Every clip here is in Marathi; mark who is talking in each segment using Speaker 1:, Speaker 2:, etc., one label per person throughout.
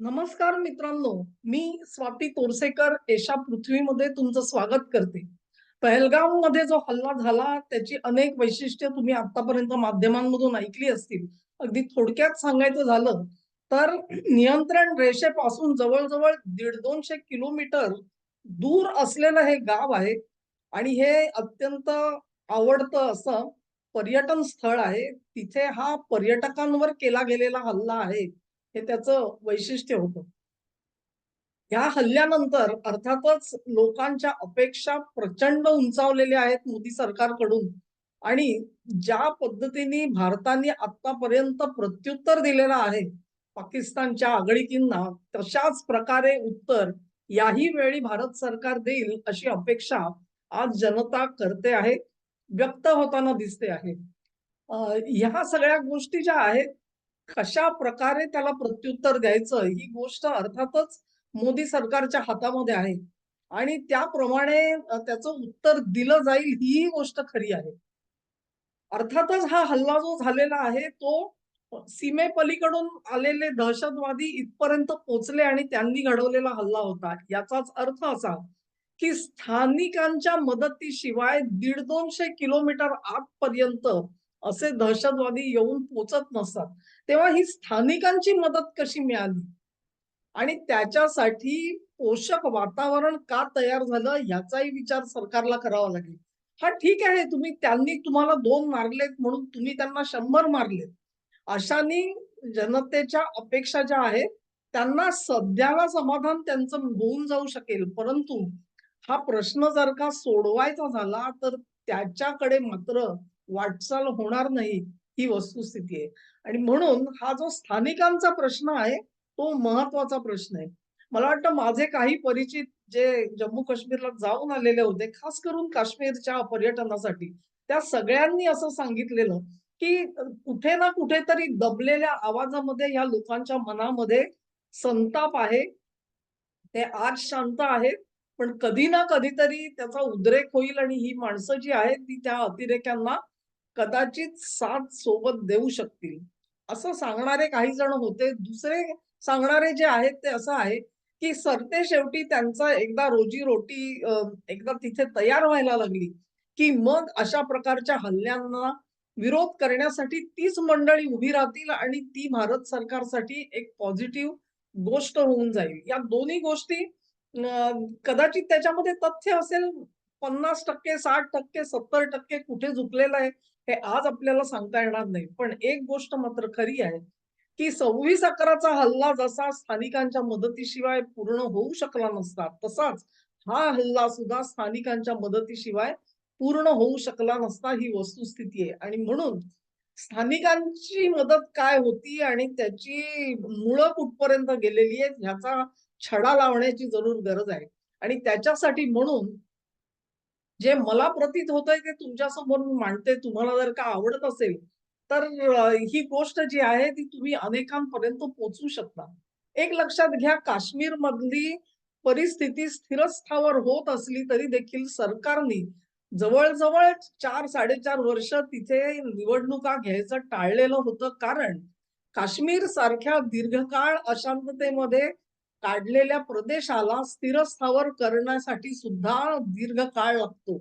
Speaker 1: नमस्कार मित्रांनो मी स्वाती तोरसेकर एशा पृथ्वीमध्ये तुमचं स्वागत करते. पहलगावमध्ये जो हल्ला झाला त्याची अनेक वैशिष्ट्य तुम्ही आतापर्यंत माध्यमांमधून ऐकली असतील. अगदी थोडक्यात सांगायचं झालं तर नियंत्रण रेषेपासून जवळजवळ दीड दोनशे किलोमीटर दूर असलेलं हे गाव आहे आणि हे अत्यंत आवडतं असं पर्यटन स्थळ आहे. तिथे हा पर्यटकांवर केला गेलेला हल्ला आहे. हे त्याचं वैशिष्ट्य होतं. ह्या हल्ल्यानंतर अर्थातच लोकांच्या अपेक्षा प्रचंड उंचावलेल्या आहेत मोदी सरकारकडून. आणि ज्या पद्धतीने भारताने आतापर्यंत प्रत्युत्तर दिलेलं आहे पाकिस्तानच्या आगळीकींना तशाच प्रकारे उत्तर याही वेळी भारत सरकार देईल अशी अपेक्षा आज जनता करते आहे व्यक्त होताना दिसते आहे. ह्या सगळ्या गोष्टी ज्या आहेत कशा प्रकारे त्याला प्रत्युत्तर द्यायचं ही गोष्ट अर्थातच मोदी सरकारच्या हातामध्ये आहे. आणि त्याप्रमाणे त्याचं उत्तर दिलं जाईल ही गोष्ट खरी आहे. अर्थातच हा हल्ला जो झालेला आहे तो सीमेपलीकडून आलेले दहशतवादी इथपर्यंत पोहोचले आणि त्यांनी घडवलेला हल्ला होता. याचाच अर्थ असा की स्थानिकांच्या मदतीशिवाय दीड दोनशे किलोमीटर आतपर्यंत असे दहशतवादी येऊन पोचत नसतात. तेव्हा ही स्थानिकांची मदत कशी मिळाली? आणि त्याच्यासाठी पोषक वातावरण का तयार झालं याचाही विचार सरकारला करावा लागेल. हा ठीक आहे तुम्ही त्यांनी तुम्हाला दोन मारलेत म्हणून तुम्ही त्यांना शंभर मारलेत. अशाने जनतेच्या अपेक्षा ज्या आहेत त्यांना सध्याला समाधान त्यांचं होऊन जाऊ शकेल. परंतु हा प्रश्न जर का सोडवायचा झाला तर त्याच्याकडे मात्र वाटचाल होणार नाही ही वस्तुस्थिती आहे. आणि म्हणून हा जो स्थानिकांचा प्रश्न आहे तो महत्त्वाचा प्रश्न आहे. मला वाटतं माझे काही परिचित जे जम्मू काश्मीरला जाऊन आलेले होते खास करून काश्मीरच्या पर्यटनासाठी त्या सगळ्यांनी असं सांगितलेलं की कुठे ना कुठेतरी दबलेल्या आवाजामध्ये या लोकांच्या मनामध्ये संताप आहे. ते आज शांत आहेत पण कधी ना कधीतरी त्याचा उद्रेक होईल आणि ही माणसं जी आहेत ती त्या अतिरेक्यांना कदाचित साथ सोबत देऊ शकतील. असं सांगणारे काही जण होते. दुसरे सांगणारे जे आहेत ते असं आहे की सरते शेवटी त्यांचा एकदा रोजी रोटी एकदा तिथे तयार व्हायला लागली की मग अशा प्रकारच्या हल्ल्यांना विरोध करण्यासाठी तीच मंडळी उभी राहतील आणि ती भारत सरकारसाठी एक पॉझिटिव्ह गोष्ट होऊन जाईल. या दोन्ही गोष्टी कदाचित त्याच्यामध्ये तथ्य असेल. पन्नास टक्के साठ टक्के सत्तर टक्के कुठे झुकलेलं आहे. हे आज आपल्याला सांगता येणार नाही. पण एक गोष्ट मात्र खरी आहे की सव्वीस अकराचा हल्ला जसा स्थानिकांच्या मदतीशिवाय पूर्ण होऊ शकला नसता तसाच हा हल्ला सुद्धा स्थानिकांच्या मदतीशिवाय पूर्ण होऊ शकला नसता ही वस्तुस्थिती आहे. आणि म्हणून स्थानिकांची मदत काय होती आणि त्याची मुळं कुठपर्यंत गेलेली आहेत ह्याचा छडा लावण्याची जरूर गरज आहे. आणि त्याच्यासाठी म्हणून जे मला प्रतीत होतंय ते तुमच्यासमोर मी मांडते तुम्हाला जर का आवडत असेल तर ही गोष्ट जी आहे ती तुम्ही अनेकांपर्यंत पोचू शकता. एक लक्षात घ्या काश्मीर मधली परिस्थिती स्थिरस्थावर होत असली तरी देखील सरकारने जवळजवळ चार साडेचार वर्ष तिथे निवडणुका घ्यायचं टाळलेलं होतं. कारण काश्मीर सारख्या दीर्घकाळ अशांततेमध्ये काढलेल्या प्रदेशाला स्थिरस्थावर करण्यासाठी सुद्धा दीर्घ काळ लागतो.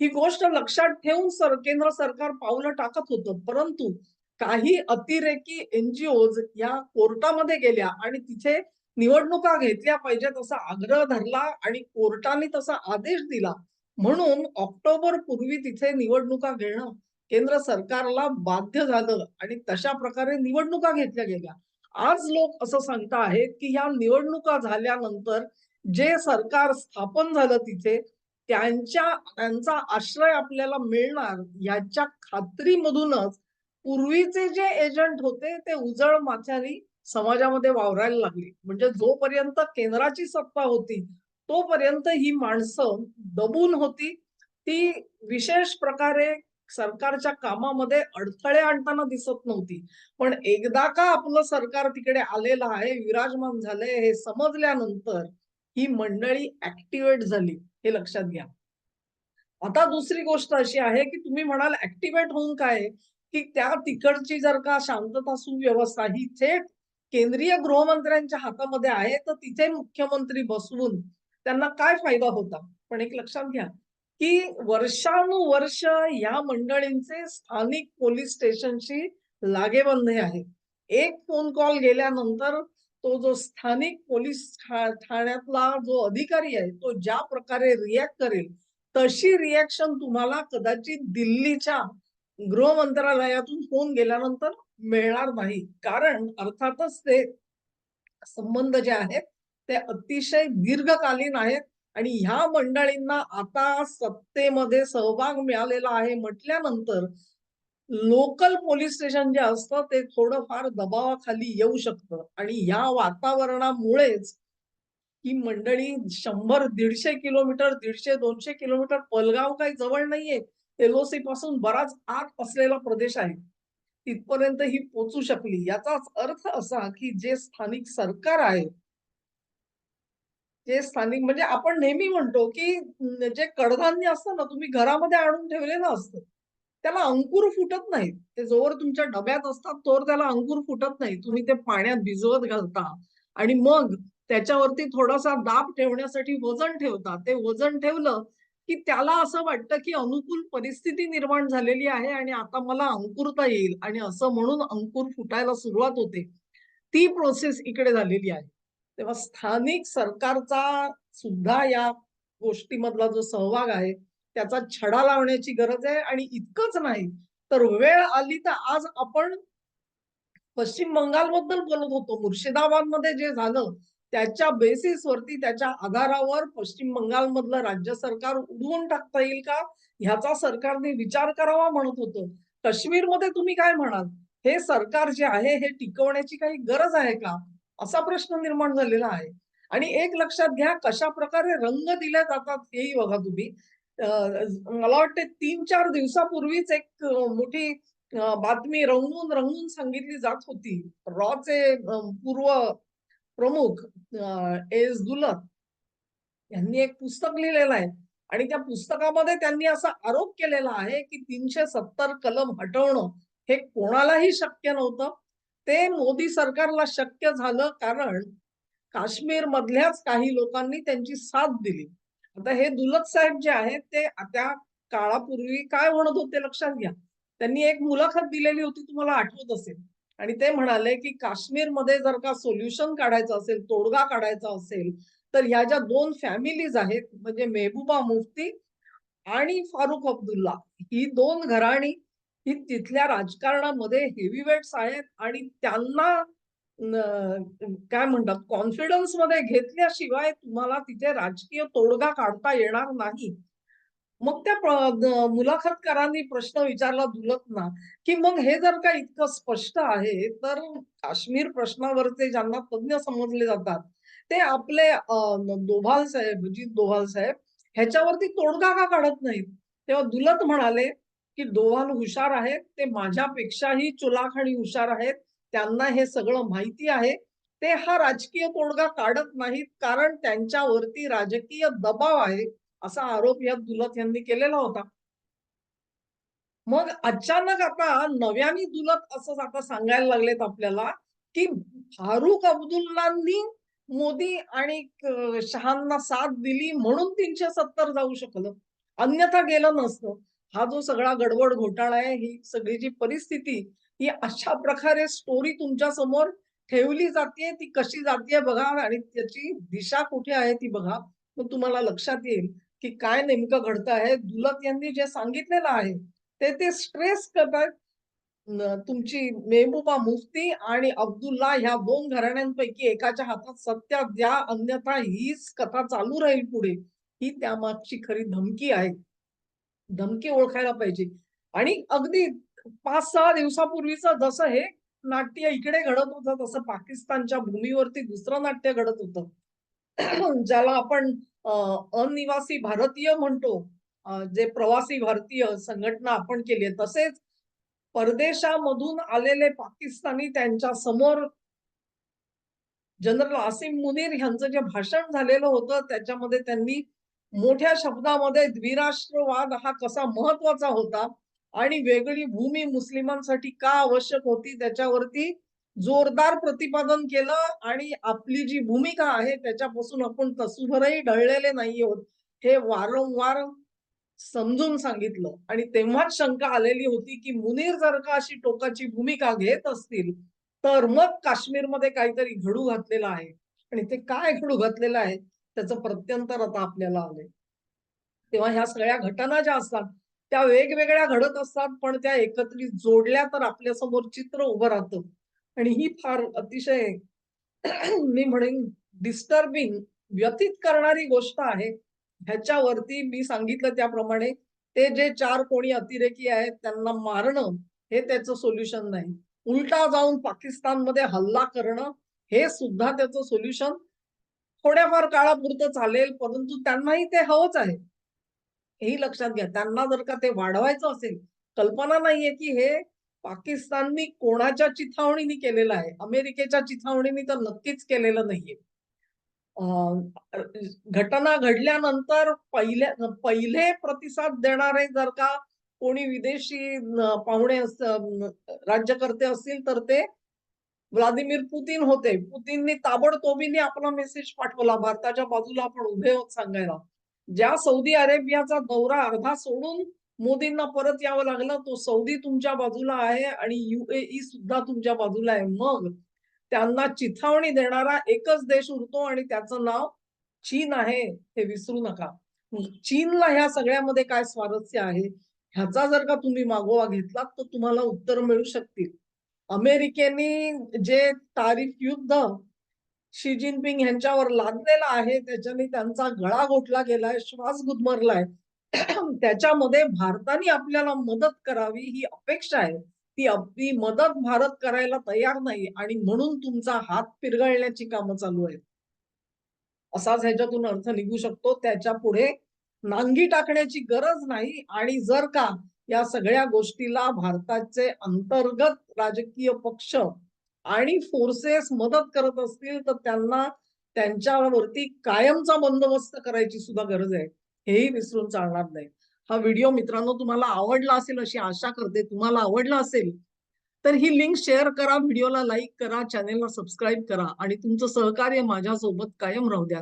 Speaker 1: ही गोष्ट लक्षात ठेवून सर केंद्र सरकार पावलं टाकत होतं. परंतु काही अतिरेकी एनजीओज या कोर्टामध्ये गेल्या आणि तिथे निवडणुका घेतल्या पाहिजेत असा आग्रह धरला आणि कोर्टाने तसा आदेश दिला. म्हणून ऑक्टोबर पूर्वी तिथे निवडणुका घेणं केंद्र सरकारला बाध्य झालं आणि तशा प्रकारे निवडणुका घेतल्या गेल्या. आज लोक असं सांगता आहेत की ह्या निवडणुका झाल्यानंतर जे सरकार स्थापन झालं तिथे त्यांच्या त्यांचा आश्रय आपल्याला मिळणार याच्या खात्रीमधूनच पूर्वीचे जे एजंट होते ते उजळ माथ्यानी समाजामध्ये वावरायला लागले. म्हणजे जोपर्यंत केंद्राची सत्ता होती तोपर्यंत ही माणसं दबून होती. ती विशेष प्रकारे सरकारच्या कामामध्ये अडथळे आणताना दिसत नव्हती. पण एकदा का आपलं सरकार तिकडे आलेलं आहे विराजमान झालंय हे समजल्यानंतर ही मंडळी ऍक्टिव्हेट झाली. हे लक्षात घ्या. आता दुसरी गोष्ट अशी आहे की तुम्ही म्हणाल ऍक्टिव्हेट होऊन काय? की त्या तिकडची जर का शांतता सुव्यवस्था ही थेट केंद्रीय गृहमंत्र्यांच्या हातामध्ये आहे तर तिथे मुख्यमंत्री बसवून त्यांना काय फायदा होता? पण एक लक्षात घ्या. की वर्षानुवर्ष या मंडळींचे स्थानिक पोलीस स्टेशनशी लागेबंधे आहे. एक फोन कॉल गेल्यानंतर तो जो स्थानिक पोलीस ठा- ठाण्यातला जो अधिकारी आहे तो ज्या प्रकारे रिॲक्ट करेल तशी रिॲक्शन तुम्हाला कदाचित दिल्लीच्या गृह मंत्रालयातून फोन गेल्यानंतर मिळणार नाही. कारण अर्थातच ते संबंध जे आहेत ते अतिशय दीर्घकालीन आहेत. आणि ह्या मंडळींना आता सत्तेमध्ये सहभाग मिळालेला आहे म्हटल्यानंतर लोकल पोलीस स्टेशन जे असतं ते थोडंफार दबावाखाली येऊ शकतं. आणि या वातावरणामुळेच ही मंडळी शंभर दीडशे किलोमीटर दीडशे दोनशे किलोमीटर पलगाव काही जवळ नाहीये. एलओसी पासून बराच आत असलेला प्रदेश आहे. तिथपर्यंत ही पोचू शकली. याचाच अर्थ असा की जे स्थानिक सरकार आहे जे स्थानिक म्हणजे आपण नेहमी म्हणतो की जे कडधान्य असतं ना तुम्ही घरामध्ये आणून ठेवलेलं असतं त्याला अंकुर फुटत नाही ते जोवर तुमच्या डब्यात असतात तोवर त्याला अंकुर फुटत नाही तुम्ही ते पाण्यात भिजवत घालता आणि मग त्याच्यावरती थोडासा दाब ठेवण्यासाठी वजन ठेवता. ते वजन ठेवलं की त्याला असं वाटतं की अनुकूल परिस्थिती निर्माण झालेली आहे आणि आता मला अंकुरता येईल आणि असं म्हणून अंकुर फुटायला सुरुवात होते. ती प्रोसेस इकडे झालेली आहे. तेव्हा स्थानिक सरकारचा सुद्धा या गोष्टीमधला जो सहभाग आहे त्याचा छडा लावण्याची गरज आहे आणि इतकंच नाही तर वेळ आली तर आज आपण पश्चिम बंगालबद्दल बोलत होतो. मुर्शिदाबादमध्ये जे झालं त्याच्या बेसिसवरती त्याच्या आधारावर पश्चिम बंगाल मधलं राज्य सरकार उडवून टाकता येईल का? ह्याचा सरकारने विचार करावा म्हणत होतं. काश्मीरमध्ये तुम्ही काय म्हणाल? हे सरकार जे आहे हे टिकवण्याची काही गरज आहे का? असा प्रश्न निर्माण झालेला आहे. आणि एक लक्षात घ्या कशा प्रकारे रंग दिल्या जातात हेही बघा तुम्ही. मला वाटते तीन चार दिवसापूर्वीच एक मोठी बातमी रंगून रंगून सांगितली जात होती. रॉचे पूर्व प्रमुख एस दुलत यांनी एक पुस्तक लिहिलेलं आहे. आणि त्या पुस्तकामध्ये त्यांनी असा आरोप केलेला आहे की तीनशे सत्तर कलम हटवणं हे कोणालाही शक्य नव्हतं. ते मोदी सरकारला शक्य झालं कारण काश्मीर मधल्याच काही लोकांनी त्यांची साथ दिली. आता हे दुलत साहेब जे आहेत ते त्या काळापूर्वी काय म्हणत होते लक्षात घ्या. त्यांनी एक मुलाखत दिलेली होती तुम्हाला आठवत असेल. आणि ते म्हणाले की काश्मीरमध्ये जर का सोल्युशन काढायचं असेल तोडगा काढायचा असेल तर ह्या ज्या दोन फॅमिलीज आहेत म्हणजे मेहबूबा मुफ्ती आणि फारुख अब्दुल्ला ही दोन घराणी ही तिथल्या राजकारणामध्ये हेवीवेट्स आहेत आणि त्यांना काय म्हणतात कॉन्फिडन्समध्ये घेतल्याशिवाय तुम्हाला तिथे राजकीय तोडगा काढता येणार नाही. मग त्या मुलाखतकारांनी प्रश्न विचारला दुलतना की मग हे जर का इतकं स्पष्ट आहे तर काश्मीर प्रश्नावरचे ज्यांना तज्ज्ञ समजले जातात ते आपले दोभाल साहेब अजित दोभाल साहेब ह्याच्यावरती तोडगा का काढत नाहीत? तेव्हा दुलत म्हणाले की दोवाल हुशार आहेत ते माझ्यापेक्षाही चुलाखाणी हुशार आहेत त्यांना हे सगळं माहिती आहे. ते हा राजकीय तोडगा काढत नाहीत कारण त्यांच्यावरती राजकीय दबाव आहे असा आरोप या दुलत यांनी केलेला होता. मग अचानक आता नव्याने दुलत असं आता सांगायला लागलेत आपल्याला की फारुख अब्दुल्लांनी मोदी आणि शहांना साथ दिली म्हणून तीनशे सत्तर जाऊ शकलं. अन्यथा गेलं नसतं. हा जो सगळा गडबड घोटाळा आहे ही सगळी जी परिस्थिती ही अशा प्रकारे स्टोरी तुमच्यासमोर ठेवली जाते ती कशी जाते बघा आणि त्याची दिशा कुठे आहे ती बघा. मग तुम्हाला लक्षात येईल की काय नेमकं घडतं आहे. दुलत यांनी जे सांगितलेलं आहे ते ते स्ट्रेस करतात. तुमची मेहबूबा मुफ्ती आणि अब्दुल्ला ह्या दोन घराण्यांपैकी एकाच्या हातात सत्या द्या अन्यथा हीच कथा चालू राहील पुढे. ही त्यामागची खरी धमकी आहे. धमकी ओळखायला पाहिजे. आणि अगदी पाच सहा दिवसापूर्वीच जसं हे नाट्य इकडे घडत होतं तसं पाकिस्तानच्या भूमीवरती दुसरं नाट्य घडत होतं. ज्याला आपण अनिवासी भारतीय म्हणतो जे प्रवासी भारतीय संघटना आपण केली आहे तसेच परदेशामधून आलेले पाकिस्तानी त्यांच्यासमोर जनरल आसिम मुनीर यांचं जे भाषण झालेलं होतं त्याच्यामध्ये त्यांनी मोठ्या शब्दामध्ये द्विराष्ट्रवाद हा कसा महत्त्वाचा होता? आणि वेगळी भूमी मुस्लिमांसाठी का आवश्यक होती? त्याच्यावरती जोरदार प्रतिपादन केलं आणि आपली जी भूमिका आहे त्याच्यापासून आपण तसूभरही ढळलेले नाही आहोत. हे वारंवार समजून सांगितलं. आणि तेव्हाच शंका आलेली होती की मुनीर जर का अशी टोकाची भूमिका घेत असतील तर मग काश्मीरमध्ये काहीतरी घडू घातलेलं आहे. आणि ते काय घडू घातलेलं आहे? त्याचं प्रत्यंतर आता आपल्याला आलंय. तेव्हा ह्या सगळ्या घटना ज्या असतात त्या वेगवेगळ्या घडत असतात पण त्या एकत्रित जोडल्या तर आपल्यासमोर चित्र उभं राहतं. आणि ही फार अतिशय मी म्हणेन डिस्टर्बिंग व्यथित करणारी गोष्ट आहे. ह्याच्यावरती मी सांगितलं त्याप्रमाणे ते जे चार कोणी अतिरेकी आहेत त्यांना मारणं हे त्याचं सोल्युशन नाही. उलटा जाऊन पाकिस्तानमध्ये हल्ला करणं हे सुद्धा त्याचं सोल्युशन थोड्याफार काळापुरतं चालेल परंतु त्यांनाही ते हवंच आहे. हेही लक्षात घ्या. त्यांना जर का ते वाढवायचं असेल कल्पना नाहीये की हे पाकिस्ताननी कोणाच्या चिथावणीने केलेलं आहे. अमेरिकेच्या चिथावणीने तर नक्कीच केलेलं नाहीये. घटना घडल्यानंतर पहिल्या पहिले प्रतिसाद देणारे जर का कोणी विदेशी पाहुणे राज्यकर्ते असतील तर ते व्लादिमीर पुतीन होते. पुतीननी ताबडतोबीने आपला मेसेज पाठवला. भारताच्या बाजूला आपण उभे होत सांगायला. ज्या सौदी अरेबियाचा दौरा अर्धा सोडून मोदींना परत यावं लागलं तो सौदी तुमच्या बाजूला आहे आणि युएई सुद्धा तुमच्या बाजूला आहे. मग त्यांना चिथावणी देणारा एकच देश उरतो आणि त्याचं नाव चीन आहे. हे विसरू नका. चीनला ह्या सगळ्यामध्ये काय स्वारस्य आहे? ह्याचा जर का तुम्ही मागोवा घेतलात तर तुम्हाला उत्तर मिळू शकतील. अमेरिकेने जे तारीफ युद्ध शी जिनपिंग यांच्यावर लादलेला आहे त्याच्याने त्यांचा गळा गोठला गेलाय श्वास गुदमरलाय. त्याच्यामध्ये भारताने आपल्याला मदत करावी ही अपेक्षा आहे. ती आपली मदत भारत करायला तयार नाही आणि म्हणून तुमचा हात पिरगळण्याची कामं चालू आहेत. असाच ह्याच्यातून अर्थ निघू शकतो. त्याच्या पुढे नांगी टाकण्याची गरज नाही आणि जर का या सगळ्या गोष्टीला भारताचे अंतर्गत राजकीय पक्ष आणि फोर्सेस मदत करत असतील तर त्यांना त्यांच्यावरती कायमचा बंदोबस्त करायची सुद्धा गरज आहे. हेही विसरून चालणार नाही. हा व्हिडिओ मित्रांनो तुम्हाला आवडला असेल अशी आशा करते. तुम्हाला आवडला असेल तर ही लिंक शेअर करा व्हिडिओला लाईक करा चॅनेलला सबस्क्राईब करा आणि तुमचं सहकार्य माझ्यासोबत कायम राहू द्या.